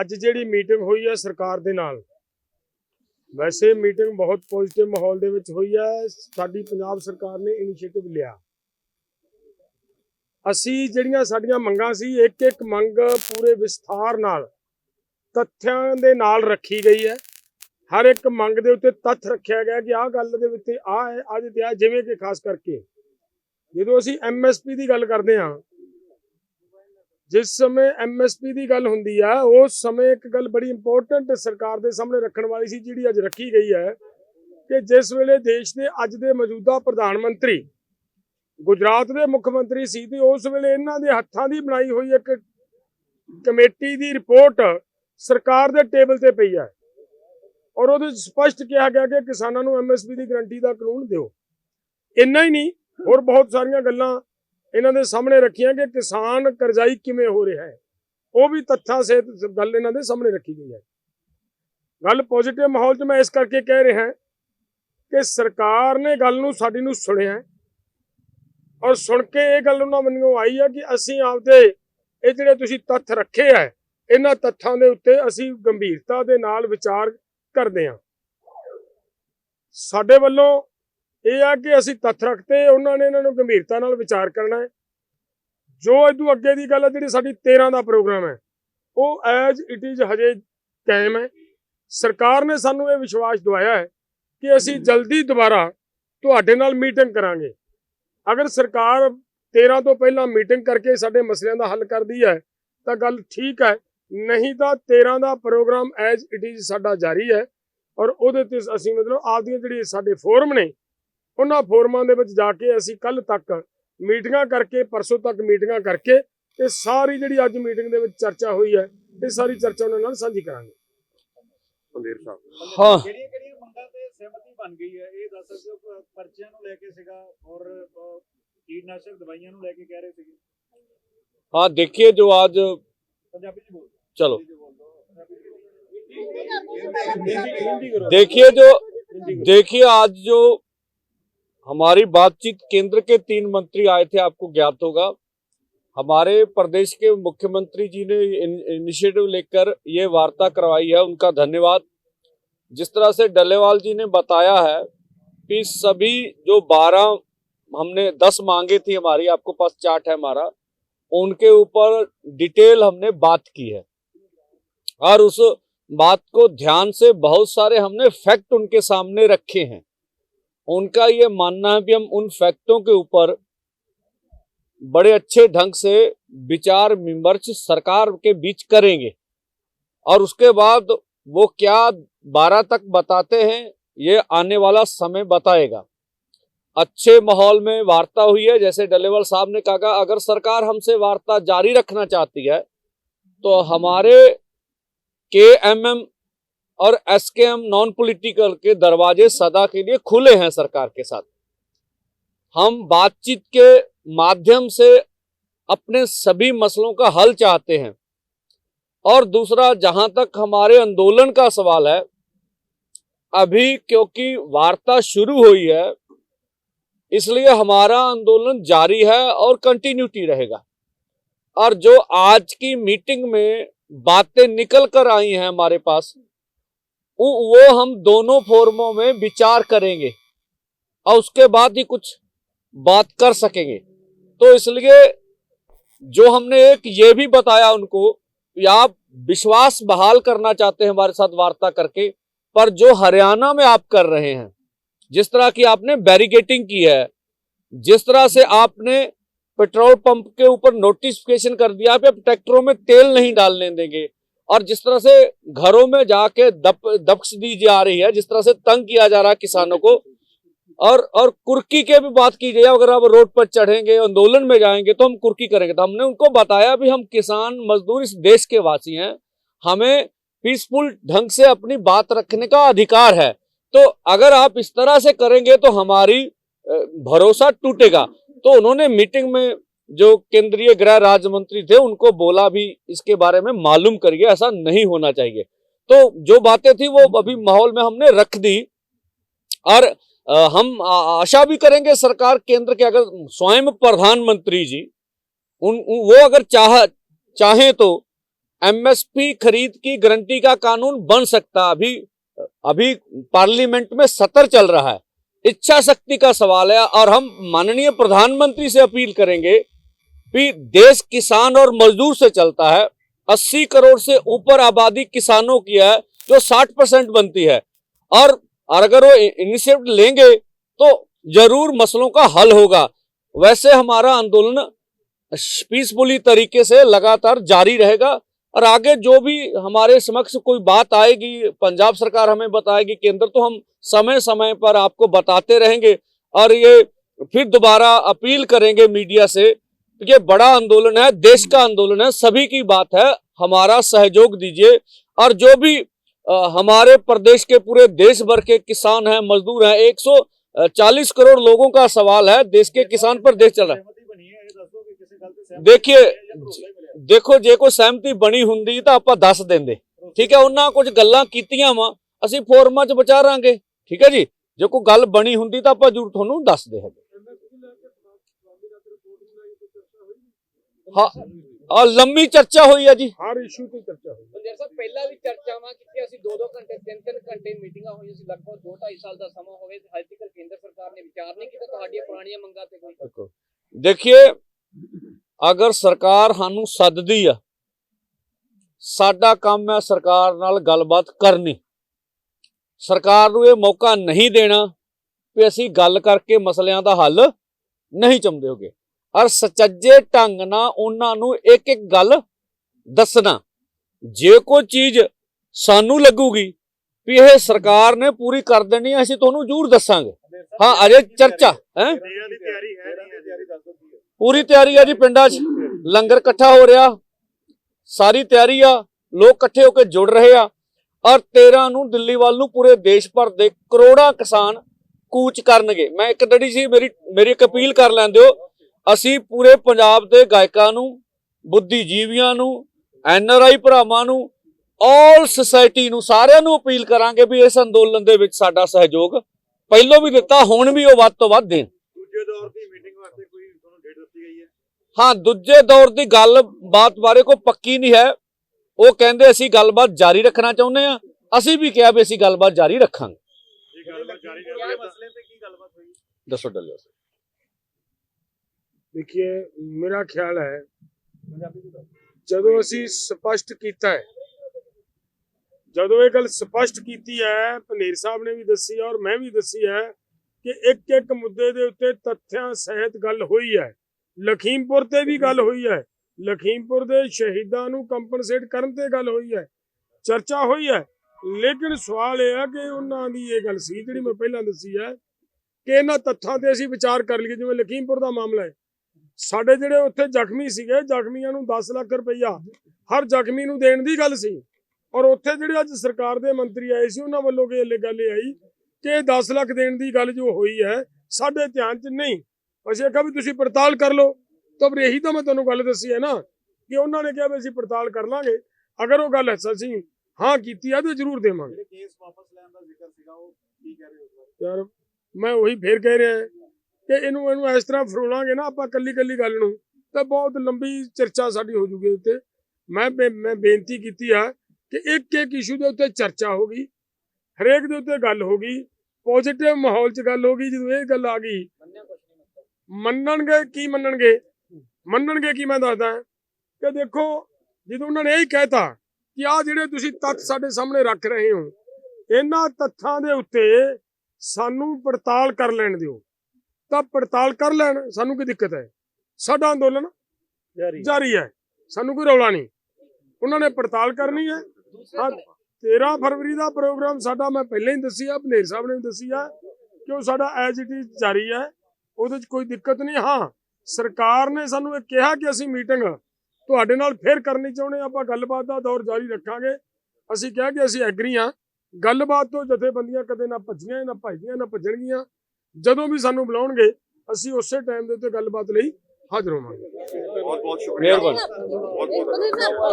ਅੱਜ ਜਿਹੜੀ ਮੀਟਿੰਗ ਹੋਈ ਹੈ ਸਰਕਾਰ ਦੇ ਨਾਲ, ਵੈਸੇ ਮੀਟਿੰਗ ਬਹੁਤ ਪੋਜ਼ਿਟਿਵ ਮਾਹੌਲ ਦੇ ਵਿੱਚ ਹੋਈ ਹੈ, ਸਾਡੀ ਪੰਜਾਬ ਸਰਕਾਰ ਨੇ ਇਨੀਸ਼ੀਏਟਿਵ ਲਿਆ। ਅਸੀਂ ਜਿਹੜੀਆਂ ਸਾਡੀਆਂ ਮੰਗਾਂ ਸੀ ਇੱਕ ਇੱਕ ਮੰਗ ਪੂਰੇ ਵਿਸਥਾਰ ਨਾਲ, ਤੱਥਾਂ ਦੇ ਨਾਲ ਰੱਖੀ ਗਈ ਹੈ। ਹਰ ਇੱਕ ਮੰਗ ਦੇ ਉੱਤੇ ਤੱਥ ਰੱਖਿਆ ਗਿਆ ਕਿ ਆਹ ਗੱਲ ਦੇ ਵਿੱਚ ਆਹ ਹੈ, ਅੱਜ ਤੇ ਆ ਜਿਵੇਂ ਕਿ ਖਾਸ ਕਰਕੇ, ਜਦੋਂ ਅਸੀਂ ਐਮਐਸਪੀ ਦੀ ਗੱਲ ਕਰਦੇ ਹਾਂ ਜਿਸ ਸਮੇਂ ਐਮਐਸਪੀ ਦੀ ਗੱਲ ਹੁੰਦੀ ਆ, ਉਸ ਸਮੇਂ ਇੱਕ ਗੱਲ ਬੜੀ ਇੰਪੋਰਟੈਂਟ ਸਰਕਾਰ ਦੇ ਸਾਹਮਣੇ ਰੱਖਣ ਵਾਲੀ ਸੀ, ਜਿਹੜੀ ਅੱਜ ਰੱਖੀ ਗਈ ਹੈ, ਕਿ ਜਿਸ ਵੇਲੇ ਦੇਸ਼ ਦੇ ਅੱਜ ਦੇ ਮੌਜੂਦਾ ਪ੍ਰਧਾਨ ਮੰਤਰੀ ਗੁਜਰਾਤ ਦੇ ਮੁੱਖ ਮੰਤਰੀ ਸੀ ਤੇ ਉਸ ਵੇਲੇ ਇਹਨਾਂ ਦੇ ਹੱਥਾਂ ਦੀ ਬਣਾਈ ਹੋਈ ਇੱਕ ਕਮੇਟੀ ਦੀ ਰਿਪੋਰਟ ਸਰਕਾਰ ਦੇ ਟੇਬਲ ਤੇ ਪਈ ਹੈ। ਔਰ ਉਹਦੇ ਵਿੱਚ ਸਪਸ਼ਟ ਕਿਹਾ ਗਿਆ ਕਿ ਕਿਸਾਨਾਂ ਨੂੰ ਐਮਐਸਪੀ ਦੀ ਗਰੰਟੀ ਦਾ ਕਾਨੂੰਨ ਦਿਓ। ਇੰਨਾ ਹੀ ਨਹੀਂ, ਹੋਰ ਬਹੁਤ ਸਾਰੀਆਂ ਗੱਲਾਂ ਇਹਨਾਂ ਦੇ ਸਾਹਮਣੇ ਰੱਖੀਆਂ ਕਿ ਕਿਸਾਨ ਕਰਜ਼ਾਈ ਕਿਵੇਂ ਹੋ ਰਿਹਾ ਹੈ। ਉਹ ਵੀ ਤੱਥਾਂ ਸੇ ਗੱਲ ਇਹਨਾਂ ਦੇ ਸਾਹਮਣੇ ਰੱਖੀ ਗਈ ਹੈ। ਗੱਲ ਪੋਜ਼ਿਟਿਵ ਮਾਹੌਲ 'ਚ ਮੈਂ ਇਸ ਕਰਕੇ ਕਹਿ ਰਿਹਾ ਕਿ ਸਰਕਾਰ ਨੇ ਗੱਲ ਨੂੰ ਸਾਡੀ ਨੂੰ ਸੁਣਿਆ ਔਰ ਸੁਣ ਕੇ ਇਹ ਗੱਲ ਉਹਨਾਂ ਮੈਨੂੰ ਆਈ ਹੈ ਕਿ ਅਸੀਂ ਆਪਦੇ ਇਹ ਜਿਹੜੇ ਤੁਸੀਂ ਤੱਥ ਰੱਖੇ ਆ ਇਹਨਾਂ ਤੱਥਾਂ ਦੇ ਉੱਤੇ ਅਸੀਂ ਗੰਭੀਰਤਾ ਦੇ ਨਾਲ ਵਿਚਾਰ ਕਰਦੇ ਹਾਂ। ਸਾਡੇ ਵੱਲੋਂ ਇਹ ਆ ਕਿ ਅਸੀਂ ਤੱਥ ਰੱਖਤੇ, ਉਹਨਾਂ ਨੇ ਇਹਨਾਂ ਨੂੰ ਗੰਭੀਰਤਾ ਨਾਲ ਵਿਚਾਰ ਕਰਨਾ ਹੈ। ਜੋ ਇਦੋਂ ਅੱਗੇ ਦੀ ਗੱਲ ਹੈ, ਜਿਹੜੀ ਸਾਡੀ 13 ਦਾ ਪ੍ਰੋਗਰਾਮ ਹੈ, ਉਹ ਐਜ਼ ਇਟ ਇਜ਼ ਹਜੇ ਕਾਇਮ ਹੈ। ਸਰਕਾਰ ਨੇ ਸਾਨੂੰ ਇਹ ਵਿਸ਼ਵਾਸ ਦਿਵਾਇਆ ਹੈ ਕਿ ਅਸੀਂ ਜਲਦੀ ਦੁਬਾਰਾ ਤੁਹਾਡੇ ਨਾਲ ਮੀਟਿੰਗ ਕਰਾਂਗੇ। ਅਗਰ ਸਰਕਾਰ 13 ਤੋਂ ਪਹਿਲਾਂ ਮੀਟਿੰਗ ਕਰਕੇ ਸਾਡੇ ਮਸਲਿਆਂ ਦਾ ਹੱਲ ਕਰਦੀ ਹੈ, ਤਾਂ ਗੱਲ ਠੀਕ ਹੈ। ਨਹੀਂ ਤਾਂ 13 ਦਾ ਪ੍ਰੋਗਰਾਮ ਐਜ਼ ਇਟ ਇਜ਼ ਸਾਡਾ ਜਾਰੀ ਹੈ, ਔਰ ਉਹਦੇ ਤੇ ਅਸੀਂ ਮਤਲਬ ਆਪਦੀਆਂ ਜਿਹੜੀ ਸਾਡੇ ਫੋਰਮ ਨੇ ਉਹਨਾਂ ਫੋਰਮਾਂ ਦੇ ਵਿੱਚ ਜਾ ਕੇ ਅਸੀਂ ਕੱਲ ਤੱਕ ਮੀਟਿੰਗਾਂ ਕਰਕੇ ਪਰਸੋਂ ਤੱਕ ਮੀਟਿੰਗਾਂ ਕਰਕੇ ਇਹ ਸਾਰੀ ਜਿਹੜੀ ਅੱਜ ਮੀਟਿੰਗ ਦੇ ਵਿੱਚ ਚਰਚਾ ਹੋਈ ਹੈ ਇਹ ਸਾਰੀ ਚਰਚਾ ਉਹਨਾਂ ਨਾਲ ਸਾਂਝੀ ਕਰਾਂਗੇ ਪੰਦੇਰ ਸਾਹਿਬ ਹਾਂ ਕਿਹੜੀਆਂ ਕਿਹੜੀਆਂ ਮੰਗਾਂ ਤੇ ਸਹਿਮਤੀ ਬਣ ਗਈ ਹੈ ਇਹ ਦੱਸ ਸਕਦੇ ਹੋ ਪ- ਪਰਚੀਆਂ ਨੂੰ ਲੈ ਕੇ ਸੀਗਾ ਔਰ ਅ, ਕੀਟਨਾਸ਼ਕ ਦਵਾਈਆਂ ਨੂੰ ਲੈ ਕੇ ਕਹਿ ਰਹੇ ਸੀਗੇ हाँ देखिए जो आज ਪੰਜਾਬੀ ਚ ਬੋਲ चलो ਹਿੰਦੀ ਚ ਬੋਲ ਦਿਓ। ਪੰਜਾਬੀ ਚ ਹਿੰਦੀ ਹਿੰਦੀ ਕਰੋ देखिए जो ਹਿੰਦੀ ਕਰੋ देखिए आज जो हमारी बातचीत केंद्र के तीन मंत्री आए थे, आपको ज्ञात होगा। हमारे प्रदेश के मुख्यमंत्री जी ने इनिशिएटिव लेकर ये वार्ता करवाई है, उनका धन्यवाद। जिस तरह से डलेवाल जी ने बताया है कि सभी जो बारह हमने, दस मांगे थी हमारी, आपको पास चार्ट है हमारा, उनके ऊपर डिटेल हमने बात की है। और उस बात को ध्यान से बहुत सारे हमने फैक्ट उनके सामने रखे हैं। उनका ये मानना है कि हम उन फैक्टों के ऊपर बड़े अच्छे ढंग से विचार विमर्श सरकार के बीच करेंगे। और उसके बाद वो क्या बारह तक बताते हैं, ये आने वाला समय बताएगा। अच्छे माहौल में वार्ता हुई है, जैसे डलेवाल साहब ने कहा, अगर सरकार हमसे वार्ता जारी रखना चाहती है तो हमारे के एम एम और S K M non political के दरवाजे सदा के लिए खुले हैं सरकार के साथ। हम बातचीत के माध्यम से अपने सभी मसलों का हल चाहते हैं। और दूसरा, जहाँ तक हमारे आंदोलन का सवाल है, अभी क्योंकि वार्ता शुरू हुई है, इसलिए हमारा आंदोलन जारी है और कंटिन्यूटी रहेगा। और जो आज की मीटिंग में बातें निकल कर आई हैं हमारे पास वो हम दोनों फोरमों में विचार करेंगे। और उसके बाद ही कुछ बात कर सकेंगे। तो इसलिए जो हमने एक ये भी बताया उनको आप विश्वास बहाल करना चाहते हैं हमारे साथ वार्ता करके, पर जो हरियाणा में आप कर रहे हैं, जिस तरह की आपने बैरिगेटिंग की है, जिस तरह से आपने पेट्रोल पंप के ऊपर नोटिफिकेशन कर दिया अब ट्रैक्टरों में तेल नहीं डालने देंगे और जिस तरह से घरों में जाके दप, दक्ष दी जा रही है, जिस तरह से तंग किया जा रहा है किसानों को, और और कुर्की के भी बात की जाए अगर आप रोड पर चढ़ेंगे, आंदोलन में जाएँगे तो हम कुर्की करेंगे। तो हमने उनको बताया भी हम किसान मजदूर इस देश के वासी हैं, हमें पीसफुल ढंग से अपनी बात रखने का अधिकार है। तो अगर आप इस तरह से करेंगे तो हमारी भरोसा टूटेगा। तो उन्होंने मीटिंग में जो केंद्रीय गृह राज्य मंत्री थे उनको बोला भी इसके बारे में मालूम करिए ऐसा नहीं होना चाहिए। तो जो बातें थी वो अभी माहौल में हमने रख दी। और हम आशा भी करेंगे सरकार केंद्र के अगर स्वयं प्रधानमंत्री जी उन, वो अगर चाह चाहें तो एमएसपी खरीद की गारंटी का कानून बन सकता। अभी अभी पार्लियामेंट में सत्र चल रहा है। इच्छा शक्ति का सवाल है और हम माननीय प्रधानमंत्री से अपील करेंगे कि देश किसान और मजदूर से चलता है। 80 करोड़ से ऊपर आबादी किसानों की है, जो 60 परसेंट बनती है। और अगर वो इनिशिएटिव लेंगे तो ज़रूर मसलों का हल होगा। वैसे हमारा आंदोलन पीसफुली तरीके से लगातार जारी रहेगा। और आगे जो भी हमारे समक्ष कोई बात आएगी, पंजाब सरकार हमें बताएगी, केंद्र तो हम समय समय पर आपको बताते रहेंगे। और ये फिर दोबारा अपील करेंगे मीडिया से ये बड़ा आंदोलन है देश का आंदोलन है सभी की बात है हमारा सहयोग दीजिए और जो भी अ, हमारे प्रदेश के पूरे देश भर के किसान हैं मजदूर हैं 140 करोड़ लोगों का सवाल है देश के किसान पर देश चल रहा है ਸਹਿਮਤੀ ਬਣੀ ਹੈ ਇਹ ਦੱਸੋ ਕਿ ਕਿਸੇ ਗੱਲ ਤੇ ਸਹਿਮਤੀ ਦੇਖੀਏ, ਬਣੀ ਹੈ ਜਾਂ ਭਰੋਸਾ ਹੀ ਮਿਲਿਆ? ਦੇਖੋ ਜੇ ਕੋਈ ਸਹਿਮਤੀ ਬਣੀ ਹੁੰਦੀ ਤਾਂ ਆਪਾਂ ਦੱਸ ਦਿੰਦੇ ਠੀਕ ਹੈ ਉਹਨਾਂ ਕੁਝ ਗੱਲਾਂ ਕੀਤੀਆਂ ਵਾ ਅਸੀਂ ਫੋਰਮਾਂ 'ਚ ਵਿਚਾਰਾਂਗੇ ਠੀਕ ਹੈ ਜੀ ਜੇ ਕੋਈ ਗੱਲ ਬਣੀ ਹੁੰਦੀ ਤਾਂ ਆਪਾਂ ਜ਼ਰੂਰ ਤੁਹਾਨੂੰ ਦੱਸਦੇ ਹੈਗੇ ਹਾਂ ਆ ਲੰਮੀ ਚਰਚਾ ਹੋਈ ਹੈ ਜੀ। ਹਰ ਇਸ਼ੂ ਤੇ ਚਰਚਾ ਹੋਈ। ਪੰਜਰ ਸਾਹਿਬ ਪਹਿਲਾਂ ਵੀ ਚਰਚਾਵਾਂ ਕੀਤੀਆਂ ਅਸੀਂ 2-2 ਘੰਟੇ 3-3 ਘੰਟੇ ਮੀਟਿੰਗਾਂ ਹੋਈਆਂ ਸੀ ਲਗਭਗ 2-2.5 ਸਾਲ ਦਾ ਸਮਾਂ ਹੋਵੇ ਤੇ ਹਜੇ ਤੱਕ ਕੇਂਦਰ ਸਰਕਾਰ ਨੇ ਵਿਚਾਰ ਨਹੀਂ ਕੀਤਾ ਤੁਹਾਡੀਆਂ ਪੁਰਾਣੀਆਂ ਮੰਗਾਂ ਤੇ ਕੋਈ ਦੇਖੀਏ ਅਗਰ ਸਰਕਾਰ ਸਾਨੂੰ ਸੱਦਦੀ ਆ ਸਾਡਾ ਕੰਮ ਹੈ ਸਰਕਾਰ ਨਾਲ ਗੱਲਬਾਤ ਕਰਨੀ। ਸਰਕਾਰ ਨੂੰ ਇਹ ਮੌਕਾ ਨਹੀਂ ਦੇਣਾ ਕਿ ਅਸੀਂ ਗੱਲ ਕਰਕੇ ਮਸਲਿਆਂ ਦਾ ਹੱਲ ਨਹੀਂ ਚਾਹੁੰਦੇ ਹੋਗੇ। ਔਰ ਸਚੱਜੇ ਢੰਗ ਨਾਲ ਉਹਨਾਂ ਨੂੰ ਇੱਕ ਇੱਕ ਗੱਲ ਦੱਸਣਾ। ਜੇ ਕੋਈ ਚੀਜ਼ ਸਾਨੂੰ ਲੱਗੂਗੀ ਵੀ ਇਹ ਸਰਕਾਰ ਨੇ ਪੂਰੀ ਕਰ ਦੇਣੀ ਹੈ, ਅਸੀਂ ਤੁਹਾਨੂੰ ਜ਼ਰੂਰ ਦੱਸਾਂਗੇ। ਹਾਂ, ਅਜੇ ਚਰਚਾ, ਹੈ? ਪੂਰੀ ਤਿਆਰੀ ਆ ਜੀ ਪਿੰਡਾਂ 'ਚ। ਲੰਗਰ ਇਕੱਠਾ ਹੋ ਰਿਹਾ, ਸਾਰੀ ਤਿਆਰੀ ਆ, ਲੋਕ ਇਕੱਠੇ ਹੋ ਕੇ ਜੁੜ ਰਹੇ ਆ। ਔਰ 13 ਨੂੰ ਦਿੱਲੀ ਵੱਲ ਨੂੰ ਪੂਰੇ ਦੇਸ਼ ਭਰ ਦੇ ਕਰੋੜਾਂ ਕਿਸਾਨ ਕੂਚ ਕਰਨਗੇ। ਮੈਂ ਇੱਕ ਡੜੀ ਸੀ, ਮੇਰੀ ਮੇਰੀ ਇੱਕ ਅਪੀਲ ਕਰ ਲੈਂਦੇ ਹੋ ਅਸੀਂ ਪੂਰੇ ਪੰਜਾਬ ਦੇ ਗਾਇਕਾਂ ਨੂੰ ਬੁੱਧੀਜੀਵੀਆਂ ਨੂੰ ਐਨਆਰਆਈ ਭਰਾਵਾਂ ਨੂੰ ਆਲ ਸੁਸਾਇਟੀ ਨੂੰ ਸਾਰਿਆਂ ਨੂੰ ਅਪੀਲ ਕਰਾਂਗੇ ਵੀ ਇਸ ਅੰਦੋਲਨ ਦੇ ਵਿੱਚ ਸਾਡਾ ਸਹਿਯੋਗ ਪਹਿਲੋਂ ਵੀ ਦਿੱਤਾ ਹੁਣ ਵੀ ਉਹ ਵੱਧ ਤੋਂ ਵੱਧ ਦੇਣ। ਦੂਜੇ ਦੌਰ ਦੀ ਮੀਟਿੰਗ ਵਾਸਤੇ ਕੋਈ ਤੁਹਾਨੂੰ ਡੇਟ ਦਿੱਤੀ ਗਈ ਹੈ? ਹਾਂ ਦੂਜੇ ਦੌਰ ਦੀ ਗੱਲਬਾਤ ਬਾਰੇ ਕੋਈ ਪੱਕੀ ਨਹੀਂ ਹੈ। ਉਹ ਕਹਿੰਦੇ ਅਸੀਂ ਗੱਲਬਾਤ ਜਾਰੀ ਰੱਖਣਾ ਚਾਹੁੰਦੇ ਆ ਅਸੀਂ ਵੀ ਕਿਹਾ ਵੀ ਅਸੀਂ ਗੱਲਬਾਤ ਜਾਰੀ ਰੱਖਾਂਗੇ। ਇਹ ਗੱਲਬਾਤ ਜਾਰੀ ਰਹੇਗੀ ਮਸਲੇ ਤੇ ਕੀ ਗੱਲਬਾਤ ਹੋਈ? ਦੱਸੋ ਡੱਲਿਓ ਦੇਖिए ਮੇਰਾ ਖਿਆਲ ਹੈ ਜਦੋਂ ਅਸੀਂ ਸਪਸ਼ਟ ਕੀਤਾ ਹੈ ਜਦੋਂ ਇਹ ਗੱਲ ਸਪਸ਼ਟ ਕੀਤੀ ਹੈ ਪਨੀਰ ਸਾਹਿਬ ਨੇ ਵੀ ਦੱਸੀ ਔਰ ਮੈਂ ਵੀ ਦੱਸੀ ਹੈ ਕਿ ਇੱਕ ਇੱਕ ਮੁੱਦੇ ਦੇ ਉੱਤੇ ਤੱਥਿਆਂ ਸਹਿਤ ਗੱਲ ਹੋਈ ਹੈ ਲਖੀਮਪੁਰ ਤੇ ਵੀ ਗੱਲ ਹੋਈ ਹੈ ਲਖੀਮਪੁਰ ਦੇ ਸ਼ਹੀਦਾਂ ਨੂੰ ਕੰਪਨਸੇਟ ਕਰਨ ਤੇ ਗੱਲ ਹੋਈ ਹੈ ਚਰਚਾ ਹੋਈ ਹੈ ਲੇਕਿਨ ਸਵਾਲ ਇਹ ਹੈ ਕਿ ਉਹਨਾਂ ਦੀ ਇਹ ਗੱਲ ਸੀ ਜਿਹੜੀ ਮੈਂ ਪਹਿਲਾਂ ਦੱਸੀ ਹੈ ਕਿ ਇਹਨਾਂ ਤੱਥਾਂ ਤੇ ਅਸੀਂ ਵਿਚਾਰ ਕਰ ਲਈਏ ਜਿਵੇਂ ਲਖੀਮਪੁਰ ਦਾ ਮਾਮਲਾ ਹੈ ਸਾਡੇ ਜਿਹੜੇ ਉੱਥੇ ਜ਼ਖਮੀ ਸੀਗੇ ਜ਼ਖਮੀਆਂ ਨੂੰ 10 ਲੱਖ ਰੁਪਈਆ ਹਰ ਜ਼ਖਮੀ ਨੂੰ ਦੇਣ ਦੀ ਗੱਲ ਸੀ। ਔਰ ਉੱਥੇ ਜਿਹੜੇ ਅੱਜ ਸਰਕਾਰ ਦੇ ਮੰਤਰੀ ਆਏ ਸੀ ਉਹਨਾਂ ਵੱਲੋਂ ਕਿ ਇਹ ਗੱਲ ਇਹ ਆਈ ਕਿ ਇਹ 10 ਲੱਖ ਦੇਣ ਦੀ ਗੱਲ ਜੋ ਹੋਈ ਹੈ ਸਾਡੇ ਧਿਆਨ 'ਚ ਨਹੀਂ। ਅਸੀਂ ਕਿਹਾ ਵੀ ਤੁਸੀਂ ਪੜਤਾਲ ਕਰ ਲਓ। ਤਾਂ ਫਿਰ ਇਹੀ ਤਾਂ ਮੈਂ ਤੁਹਾਨੂੰ ਗੱਲ ਦੱਸੀ ਹੈ ਨਾ ਕਿ ਉਹਨਾਂ ਨੇ ਕਿਹਾ ਵੀ ਅਸੀਂ ਪੜਤਾਲ ਕਰ ਲਾਂਗੇ। ਅਗਰ ਉਹ ਗੱਲ ਅਸੀਂ ਹਾਂ ਕੀਤੀ ਆ ਤਾਂ ਜ਼ਰੂਰ ਦੇਵਾਂਗੇ। ਕੇਸ ਵਾਪਸ ਲੈਣ ਦਾ ਜ਼ਿਕਰ ਸੀਗਾ ਉਹ ਕੀ ਕਹਿ ਰਹੇ ਹੋ ਯਾਰ ਮੈਂ ਉਹੀ ਫੇਰ ਕਹਿ ਰਿਹਾ। ਕਿ ਇਹਨੂੰ ਇਹਨੂੰ ਇਸ ਤਰ੍ਹਾਂ ਫਰੋਲਾਂਗੇ ਨਾ ਆਪਾਂ ਕੱਲੀ ਕੱਲੀ ਗੱਲ ਨੂੰ, ਤਾਂ ਬਹੁਤ ਲੰਬੀ ਚਰਚਾ ਸਾਡੀ ਹੋ ਜੂਗੀ ਉੱਤੇ ਮੈਂ ਬੇ- ਮੈਂ ਬੇਨਤੀ ਕੀਤੀ ਆ ਕਿ ਇੱਕ ਇੱਕ ਇਸ਼ੂ ਦੇ ਉੱਤੇ ਚਰਚਾ ਹੋ ਗਈ, ਹਰੇਕ ਦੇ ਉੱਤੇ ਗੱਲ ਹੋ ਗਈ ਪੋਜ਼ਿਟਿਵ ਮਾਹੌਲ 'ਚ ਗੱਲ ਹੋ ਗਈ, ਜਦੋਂ ਇਹ ਗੱਲ ਆ ਗਈ, ਮੰਨਣਗੇ ਕੀ ਮੰਨਣਗੇ? ਮੰਨਣਗੇ ਕੀ ਮੈਂ ਦੱਸਦਾ ਕਿ ਦੇਖੋ, ਜਦੋਂ ਉਹਨਾਂ ਨੇ ਇਹ ਕਹਿਤਾ ਕਿ ਆ ਜਿਹੜੇ ਤੁਸੀਂ ਤੱਥ ਸਾਡੇ ਸਾਹਮਣੇ ਰੱਖ ਰਹੇ ਹੋ, ਇਹਨਾਂ ਤੱਥਾਂ ਦੇ ਉੱਤੇ ਸਾਨੂੰ ਪੜਤਾਲ ਕਰ ਲੈਣ ਦਿਓ। ਤਾਂ ਪੜਤਾਲ ਕਰ ਲੈਣ ਸਾਨੂੰ ਕੀ ਦਿੱਕਤ ਹੈ। ਸਾਡਾ ਅੰਦੋਲਨ ਜਾਰੀ ਜਾਰੀ ਹੈ। ਸਾਨੂੰ ਕੋਈ ਰੌਲਾ ਨਹੀਂ। ਉਹਨਾਂ ਨੇ ਪੜਤਾਲ ਕਰਨੀ ਹੈ। ਹਾਂ ਧੜੇ 13 ਫਰਵਰੀ ਦਾ ਪ੍ਰੋਗਰਾਮ ਸਾਡਾ ਮੈਂ ਪਹਿਲਾਂ ਹੀ ਦੱਸੀ ਆ ਬਨੇਰ ਸਾਹਿਬ ਨੇ ਵੀ ਦੱਸੀ ਆ ਕਿ ਉਹ ਸਾਡਾ ਐਜ ਇਟ ਇਜ਼ ਜਾਰੀ ਹੈ। ਉਹਦੇ 'ਚ ਕੋਈ ਦਿੱਕਤ ਨਹੀਂ। ਹਾਂ ਸਰਕਾਰ ਨੇ ਸਾਨੂੰ ਇਹ ਕਿਹਾ ਕਿ ਅਸੀਂ ਮੀਟਿੰਗ ਤੁਹਾਡੇ ਨਾਲ ਫੇਰ ਕਰਨੀ ਚਾਹੁੰਦੇ ਆਪਾਂ ਗੱਲਬਾਤ ਦਾ ਦੌਰ ਜਾਰੀ ਰੱਖਾਂਗੇ। ਅਸੀਂ ਕਿਹਾ ਕਿ ਅਸੀਂ ਐਗਰੀ ਹਾਂ। ਗੱਲਬਾਤ ਤੋਂ ਜਥੇਬੰਦੀਆਂ ਕਦੇ ਨਾ ਭੱਜੀਆਂ ਨਾ ਭੱਜਦੀਆਂ ਨਾ ਭੱਜਣਗੀਆਂ। ਜਦੋਂ ਵੀ ਸਾਨੂੰ ਬੁਲਾਉਣਗੇ ਅਸੀਂ ਉਸੇ ਟਾਈਮ ਦੇ ਉੱਤੇ ਗੱਲਬਾਤ ਲਈ ਹਾਜ਼ਰ ਹੋਵਾਂਗੇ। ਬਹੁਤ ਬਹੁਤ ਸ਼ੁਕਰੀਆ। ਮਿਹਰਬਾਨੀ। ਬਹੁਤ ਬਹੁਤ